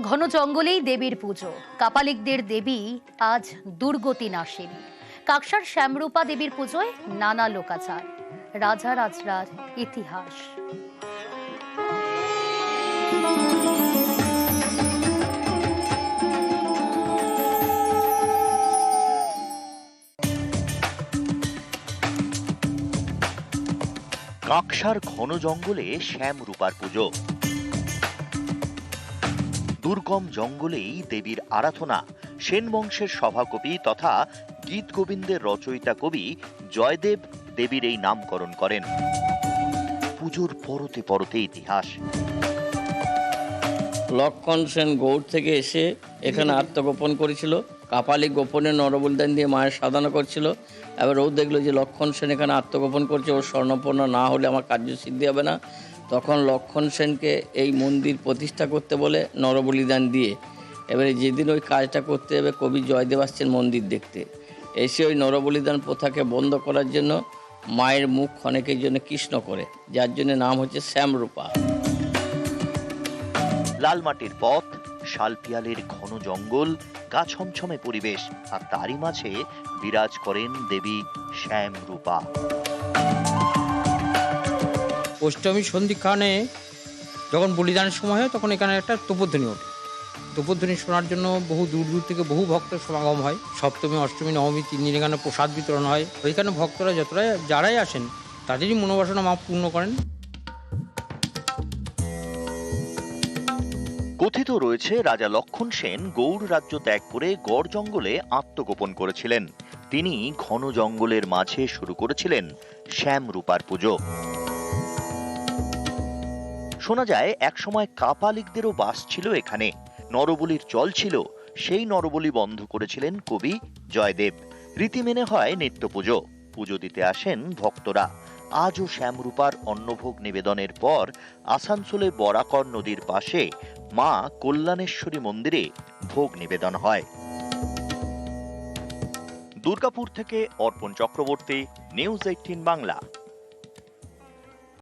ঘন জঙ্গলেই দেবীর পুজো। কাপালিকদের দেবী আজ দুর্গতি নাশিনী কাকসার শ্যামরূপা দেবীর পুজোয় নানা লোকাচার। রাজা রাজরার ইতিহাস। কাকসার ঘন জঙ্গলে শ্যাম রূপার পুজো। দুর্গম জঙ্গলেই দেবীর আরাধনা সেন বংশের সভাকবি তথা গীত গোবিন্দের রচয়িতা কবি জয়দেব দেবীর এই নামকরণ করেন। পুজোর পরতে পরতে ইতিহাস। লক্ষণ সেন গৌড় থেকে এসে এখানে আত্মগোপন করেছিল কাপালি গোপনে নরবলিদান দিয়ে মায়ের সাধনা করছিল এবার ও দেখল যে লক্ষণ সেন এখানে আত্মগোপন করছে ও স্বর্ণপূর্ণ না হলে আমার কার্য সিদ্ধি হবে না। তখন লক্ষণ সেনকে এই মন্দির প্রতিষ্ঠা করতে বলে নরবলিদান দিয়ে। এবারে যেদিন ওই কাজটা করতে যাবে কবি জয়দেব আসছেন মন্দির দেখতে। এসে ওই নরবলিদান প্রথাকে বন্ধ করার জন্য মায়ের মুখ অনেকের জন্য কৃষ্ণ করে, যার জন্য নাম হচ্ছে শ্যামরূপা। লাল মাটির পথ, শালপিয়ালের ঘন জঙ্গল, গা ছমছমে পরিবেশ, আর তারই মাঝে বিরাজ করেন দেবী শ্যাম অষ্টমী সন্ধিক্ষণে যখন বলিদানের সময় হয়, তখন এখানে একটা তোপধ্বনি ওঠে। তোপধ্বনি শোনার জন্য বহু দূর দূর থেকে বহু ভক্ত সমাগম হয়। সপ্তমী, অষ্টমী, নবমী, তিন দিন এখানে প্রসাদ বিতরণ হয়। ওইখানে ভক্তরা যতটা যারাই আসেন, তাদেরই মনোবাসনা মা পূর্ণ করেন। কথিত রয়েছে, রাজা লক্ষণ সেন গৌড় রাজ্য ত্যাগ করে গড় জঙ্গলে আত্মগোপন করেছিলেন। তিনি ঘন জঙ্গলের মাঝে শুরু করেছিলেন শ্যাম রূপার পুজো। শোনা যায়, একসময় কাপালিকদেরও বাস ছিল এখানে। নরবলির চল ছিল, সেই নরবলি বন্ধ করেছিলেন কবি জয়দেব। রীতি মেনে হয় নিত্য পুজো পুজো দিতে আসেন ভক্তরা। আজও শ্যামরূপার অন্নভোগ নিবেদনের পর আসানসোলে বরাকর নদীর পাশে মা কল্যাণেশ্বরী মন্দিরে ভোগ নিবেদন হয়। দুর্গাপুর থেকে অর্পণ চক্রবর্তী, নিউজ এইটিন বাংলা।